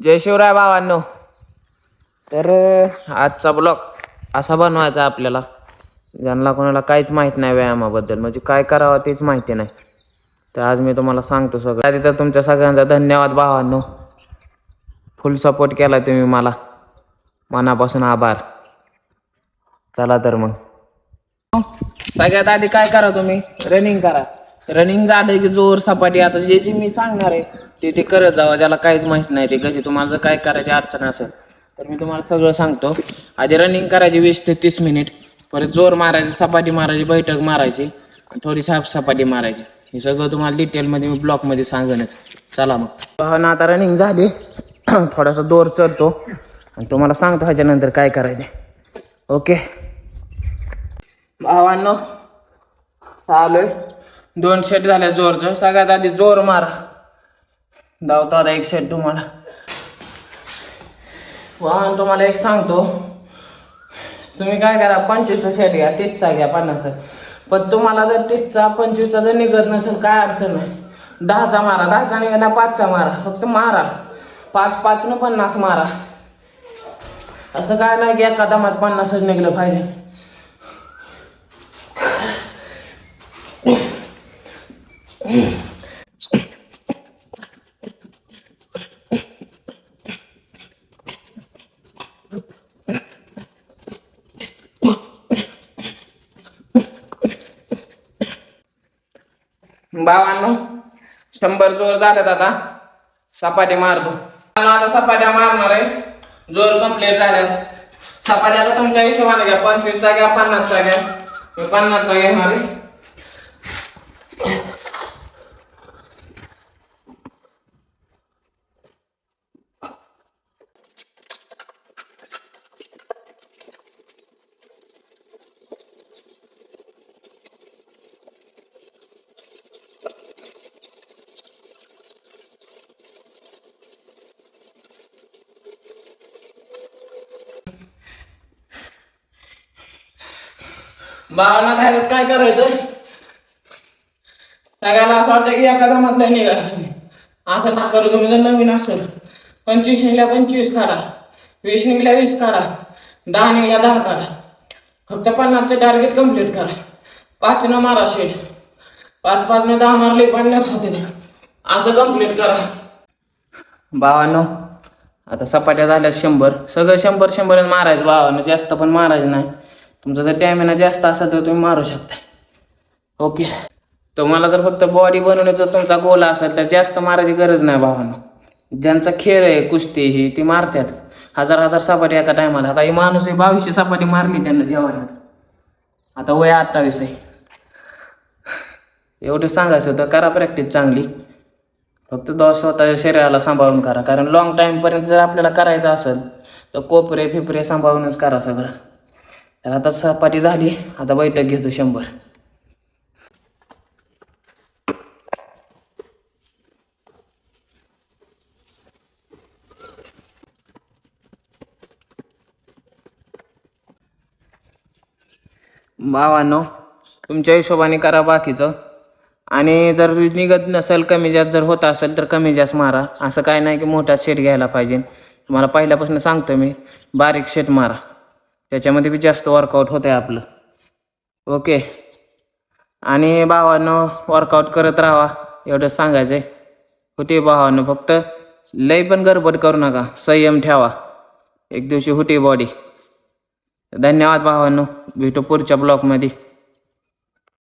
जय शिवराय भावांनो. तर आजचा ब्लॉग असा बनवायचा आपल्याला. ज्यांना कोणाला काहीच माहीत नाही व्यायामाबद्दल म्हणजे काय करावं तेच माहिती नाही. तर आज मी तुम्हाला सांगतो सगळं. आधी तर तुमच्या सगळ्यांचा धन्यवाद भावांनो. फुल सपोर्ट केला तुम्ही मला. मनापासून आभार. चला तर मग. सगळ्यात आधी काय करा तुम्ही? रनिंग करा. रनिंग झालं की जोर सपाटी. आता जे जे मी सांगणार आहे ते ते करत जावा. ज्याला काहीच माहीत नाही ते घरी. तुम्हाला जर काय करायची अडचण असेल तर मी तुम्हाला सगळं सांगतो. आधी रनिंग करायची वीस ते तीस मिनिट परत जोर मारायची सपाटी मारायची बैठक मारायची. आणि थोडी साफ सपाटी मारायची. हे सगळं तुम्हाला डिटेलमध्ये मी ब्लॉकमध्ये सांगणच चला मग. ना आता रनिंग झाली. थोडासा दोर चढतो. आणि तुम्हाला सांगतो ह्याच्यानंतर काय करायचे ओके भावांनो चालू आहे. दोन सेट झाल्या जोरचं. सगळ्यात आधी जोर मारा. धावतो आता एक सेट तुम्हाला. वाहन तुम्हाला एक सांगतो. तुम्ही काय करा पंचवीसचा सेट घ्या तीसचा घ्या पन्नासचा. पण तुम्हाला जर तीसचा पंचवीसचा जर निघत नसेल काय अडचण नाही. दहाचा मारा दहाचा निघाला पाचचा मारा. फक्त मारा. पाच पाच न पन्नास मारा. असं काय नाही की एका दमात पन्नासच निघलं पाहिजे. बाबांनो शंभर जोर झाल्यात आता. सपाट्या मारतो. आता सपाट्या मारणार आहे. जोर कंप्लीट झाल्या सपाट्या आता तुमच्या हिशोबाने घ्या. पंचवीसचा घ्या पन्नासचा घ्या. मी पन्नासचा घेणार आहे. बाळाला काय काय करायचं सगळ्याला असं वाटतं की एका दमात नाही निघा असं ना करू तुम्ही? जर नवीन असेल पंचवीस निघल्या पंचवीस काढा. वीस निघल्या वीस काढा. दहा निघल्या दहा काढा. फक्त पन्नासचं टार्गेट कंप्लीट करा. पाच न मारा शेड पाच पाच न दहा मारले पन्नास होते असं कंप्लीट करा. भावानो आता सपाट्या झाल्या शंभर. सगळं शंभर शंभर मारायचं. भावानं जास्त पण मारायचं नाही. तुमचा जर टॅमिना जास्त असेल तर तुम्ही मारू शकता. ओके? तुम्हाला जर फक्त बॉडी बनवण्याचा तुमचा गोल असेल तर जास्त मारायची गरज नाही भावानं. ज्यांचा खेळ आहे कुस्ती ही ती मारतात. हजार हजार सपाटी एका टायमाला आता माणूस आहे बावीसशे सपाटी मारली त्यांना जेवणात. आता वय अठ्ठावीस आहे. एवढं सांगायचं होतं करा प्रॅक्टिस चांगली. फक्त दो स्वतःच्या शरीराला सांभाळून करा. कारण लॉंग टाईमपर्यंत जर आपल्याला करायचं असेल तर कोपरे फिपरे सांभाळूनच करा सगळं. तर आता सपाटी झाली. आता बैठक घेतो शंभर. भावांनो तुमच्या हिशोबाने करा बाकीचं. आणि जर निघत नसेल कमी जास्त जर होत असेल तर कमी जास्त मारा. असं काय नाही की मोठा शेट घ्यायला पाहिजे. तुम्हाला पहिल्यापासून सांगतो मी बारीक शेट मारा. त्याच्यामध्ये बी जास्त वर्कआउट होतं आहे आपलं. ओके आणि भावानं वर्कआउट करत राहा एवढं सांगायचं आहे होते भावानं फक्त लय पण गडबड करू नका संयम ठेवा. एक दिवशी होते बॉडी धन्यवाद भावांनो भेटू पुढच्या ब्लॉकमध्ये